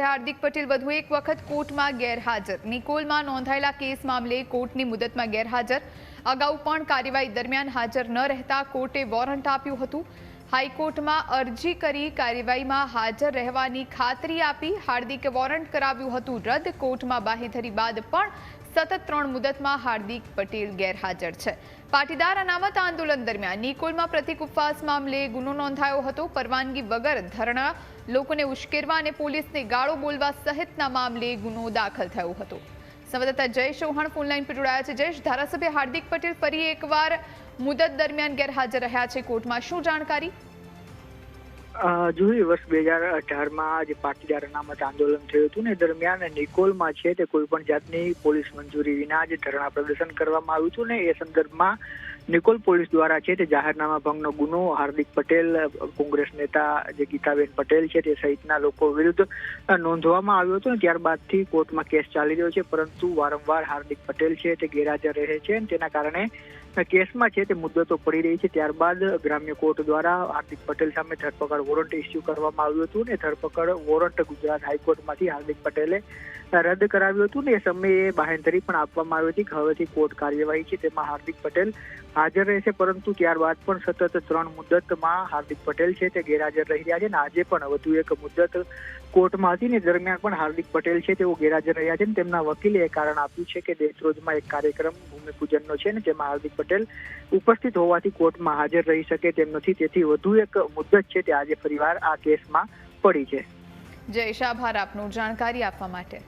ધારાસભ્ય હાર્દિક પટેલ વધુ એક વખત કોર્ટમાં ગેરહાજર. નિકોલમાં નોંધાયેલા કેસ મામલે કોર્ટની મુદતમાં ગેરહાજર. અગાઉ પણ કાર્યવાહી દરમિયાન હાજર ન રહેતા કોર્ટે વોરંટ આપ્યું હતું. હાઈકોર્ટમાં અરજી કરી કાર્યવાહીમાં હાજર રહેવાની ખાતરી આપી હાર્દિકે વોરંટ કરાવ્યું હતું. રદ કોર્ટમાં બાહેધરી બાદ પણ સતત ત્રણ મુદતમાં હાર્દિક પટેલ ગેરહાજર છે. પાટીદાર અનામત આંદોલન દરમિયાન નિકોલમાં પ્રતિક ઉપવાસ મામલે ગુનો નોંધાયો હતો. પરવાનગી વગર ધરણા લોકોને ઉશ્કેરવા અને પોલીસને ગાળો બોલવા સહિતના મામલે ગુનો દાખલ થયો હતો. સંવાદદાતા જય ચૌહાણ ફોનલાઈન પર જોડાયા છે. જયેશ, ધારાસભ્ય હાર્દિક પટેલ ફરી એકવાર મુદત દરમિયાન ગેરહાજર રહ્યા છે કોર્ટમાં. શું જાણકારી? જુદી વર્ષ બે હજાર અઢારમાં જે પાટીદાર અનામત આંદોલન થયું હતું ને દરમિયાન નિકોલમાં છે તે કોઈ પણ જાતની પોલીસ મંજૂરી વિના જે ધરણા પ્રદર્શન કરવામાં આવ્યું હતું ને, એ સંદર્ભમાં નિકોલ પોલીસ દ્વારા છે તે જાહેરનામા ભંગનો ગુનો હાર્દિક પટેલ, કોંગ્રેસ નેતા જે ગીતાબેન પટેલ છે તે સહિતના લોકો વિરુદ્ધ નોંધવામાં આવ્યો હતો ને, ત્યારબાદથી કોર્ટમાં કેસ ચાલી રહ્યો છે, પરંતુ વારંવાર હાર્દિક પટેલ છે તે ગેરહાજર રહે છે અને તેના કારણે કેસમાં છે તે મુદ્દતો પડી રહી છે. ત્યારબાદ ગ્રામ્ય કોર્ટ દ્વારા હાર્દિક પટેલ સામે ધરપકડ વોરંટ ઇસ્યુ કરવામાં આવ્યું હતું ને, ધરપકડ વોરંટ ગુજરાત હાઈકોર્ટમાંથી હાર્દિક પટેલે રદ કરાવ્યું હતું ને, એ સમયે બાહેંધરી પણ આપવામાં આવી હતી કે હવેથી કોર્ટ કાર્યવાહી છે, તેમાં હાર્દિક પટેલ હાજર રહેશે, પરંતુ ત્યારબાદ પણ સતત ત્રણ મુદ્દતમાં હાર્દિક પટેલ છે, તે ગેરહાજર રહી રહ્યા છે અને આજે પણ વધુ એક મુદ્દત કોર્ટમાં હતી ને દરમિયાન પણ હાર્દિક પટેલ છે, તેઓ ગેરહાજર રહ્યા છે ને, તેમના વકીલે એ કારણ આપ્યું છે કે દેશરોજમાં એક કાર્યક્રમ ભૂમિપૂજનનો છે ને, જેમાં હાર્દિક પટેલ ઉપસ્થિત હોવાથી કોર્ટમાં હાજર રહી શકે તેમ નથી. તેથી વધુ એક મુદ્દત છે તે આજે ફરીવાર આ કેસમાં પડી છે. જયેશ આભાર આપનું જાણકારી આપવા માટે.